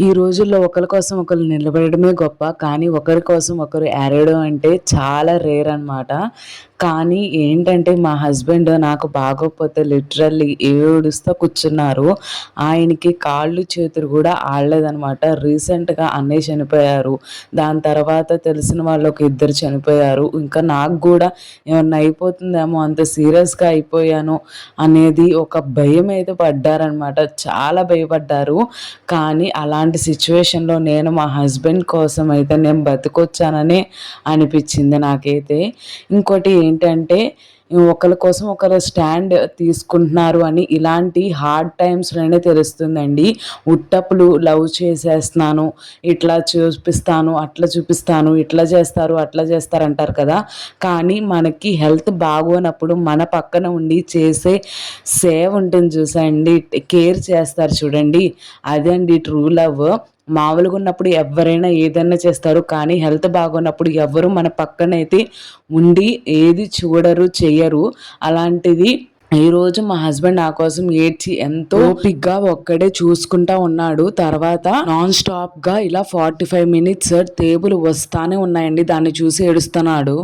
ఈ రోజుల్లో ఒకరి కోసం ఒకరు నిలబడమే గొప్ప కానీ ఒకరి కోసం ఒకరు ఏరడం అంటే చాలా రేర్ అనమాట కానీ ఏంటంటే మా హస్బెండ్ నాకు బాగోకపోతే లిటరల్లీ ఏడుస్తూ కూర్చున్నారు. ఆయనకి కాళ్ళు చేతులు కూడా ఆడలేదనమాట రీసెంట్గా అన్నయ్య చనిపోయారు. దాని తర్వాత తెలిసిన వాళ్ళు ఒక ఇద్దరు చనిపోయారు. ఇంకా నాకు కూడా ఏమన్నా అయిపోతుందేమో అంత సీరియస్గా అయిపోయాను అనేది ఒక భయం అయితే పడ్డారనమాట చాలా భయపడ్డారు. కానీ అలాంటి సిచ్యువేషన్లో నేను మా హస్బెండ్ కోసం అయితే నేను బతికొచ్చానని అనిపించింది నాకైతే. ఇంకోటి ఏంటంటే ఒకరి కోసం ఒకరు స్టాండ్ తీసుకుంటున్నారు అని ఇలాంటి హార్డ్ టైమ్స్లోనే తెలుస్తుందండి. ఉట్టప్పుడు లవ్ చేసేస్తున్నాను ఇట్లా చూపిస్తాను అట్లా చూపిస్తాను ఇట్లా చేస్తారు అట్లా చేస్తారు అంటారు కదా. కానీ మనకి హెల్త్ బాగోనప్పుడు మన పక్కన ఉండి చేసే సేవ్ ఉంటుంది చూసండి కేర్ చేస్తారు చూడండి. అదే అండి ట్రూ లవ్ మామూలుగా ఉన్నప్పుడు ఎవరైనా ఏదైనా చేస్తారు కానీ హెల్త్ బాగున్నప్పుడు ఎవరు మన పక్కనైతే ఉండి ఏది చూడరు చెయ్యరు. అలాంటిది ఈరోజు మా హస్బెండ్ నా కోసం ఏడ్చి ఎంతో పిగ్గా ఒక్కడే చూసుకుంటా ఉన్నాడు. తర్వాత నాన్ స్టాప్గా ఇలా ఫార్టీ ఫైవ్ మినిట్స్ టేబుల్ వస్తానే ఉన్నాయండి. దాన్ని చూసి ఏడుస్తున్నాడు.